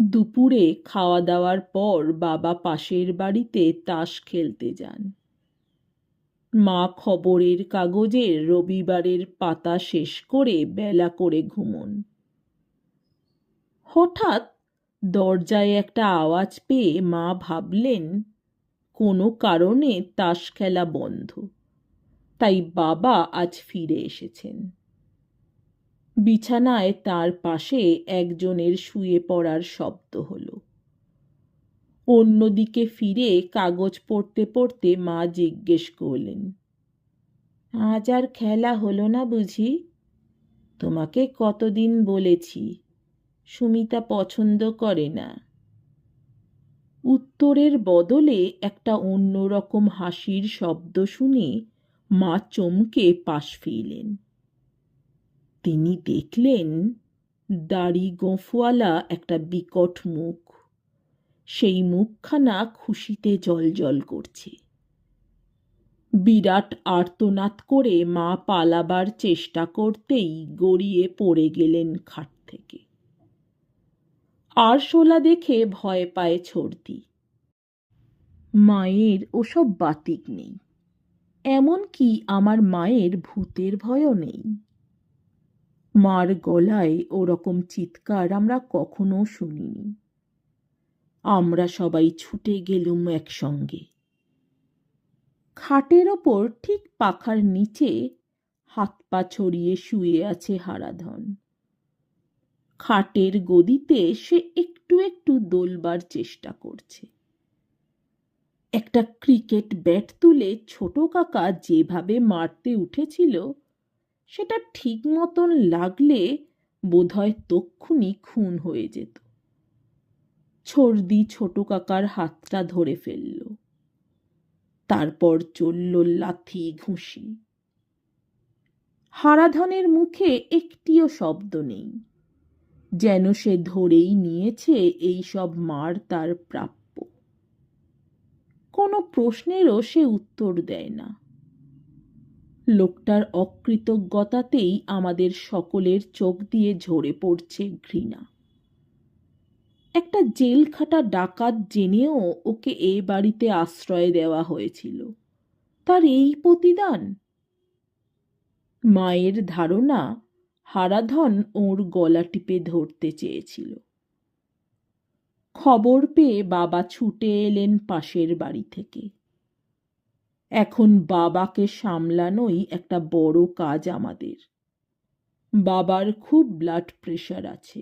দুপুরে খাওয়া দাওয়ার পর বাবা পাশের বাড়িতে তাস খেলতে যান। মা খবরের কাগজের রবিবারের পাতা শেষ করে বেলা করে ঘুমন। হঠাৎ দরজায় একটা আওয়াজ পেয়ে মা ভাবলেন, কোনো কারণে তাস খেলা বন্ধ, তাই বাবা আজ ফিরে এসেছেন। বিছানায় তার পাশে একজনের শুয়ে পড়ার শব্দ হলো। অন্যদিকে ফিরে কাগজ পড়তে পড়তে মা জিজ্ঞেস করলেন, আজ আর খেলা হলো না বুঝি? তোমাকে কতদিন বলেছি, সুমিতা পছন্দ করে না উত্তরের বদলে একটা অন্যরকম হাসির শব্দ শুনে মা চমকে পাশ ফিরলেন। তিনি দেখলেন দাড়ি গোঁফওয়ালা একটা বিকট মুখ। সেই মুখখানা খুশিতে জলজল করছে। বিরাট আর্তনাদ করে মা পালাবার চেষ্টা করতেই গড়িয়ে পড়ে গেলেন খাট থেকে। আরশোলা দেখে ভয় পায় ছর্দি। মায়ের ওসব বাতিক নেই। এমন কি আমার মায়ের ভূতের ভয়ও নেই? মার গলায় ওরকম চিৎকার আমরা কখনো শুনিনি। আমরা সবাই ছুটে গেলুম একসঙ্গে। খাটের ওপর ঠিক পাখার নিচে হাত পা ছড়িয়ে শুয়ে আছে হারাধন। খাটের গদিতে সে একটু একটু দোলবার চেষ্টা করছে। একটা ক্রিকেট ব্যাট তুলে ছোট কাকা যেভাবে মারতে উঠেছিল সেটা ঠিক মতন লাগলে বোধহয় তক্ষুনি খুন হয়ে যেত। ছর্দি ছোট কাকার হাতটা ধরে ফেলল। তারপর চলল লাথি ঘুষি। হারাধনের মুখে একটিও শব্দ নেই। যেন সে ধরেই নিয়েছে এই সব মার তার প্রাপ্য। কোনো প্রশ্নেরও সে উত্তর দেয় না। লোকটার অকৃতজ্ঞতাতেই আমাদের সকলের চোখ দিয়ে ঝরে পড়ছে ঘৃণা। একটা জেল খাটা ডাকাত জেনেও ওকে এ বাড়িতে আশ্রয় দেওয়া হয়েছিল। তার এই প্রতিদান? মায়ের ধারণা, হারাধন ওর গলা টিপে ধরতে চেয়েছিল। খবর পেয়ে বাবা ছুটে এলেন পাশের বাড়ি থেকে। এখন বাবাকে সামলানোই একটা বড় কাজ আমাদের। বাবার খুব ব্লাড প্রেশার আছে।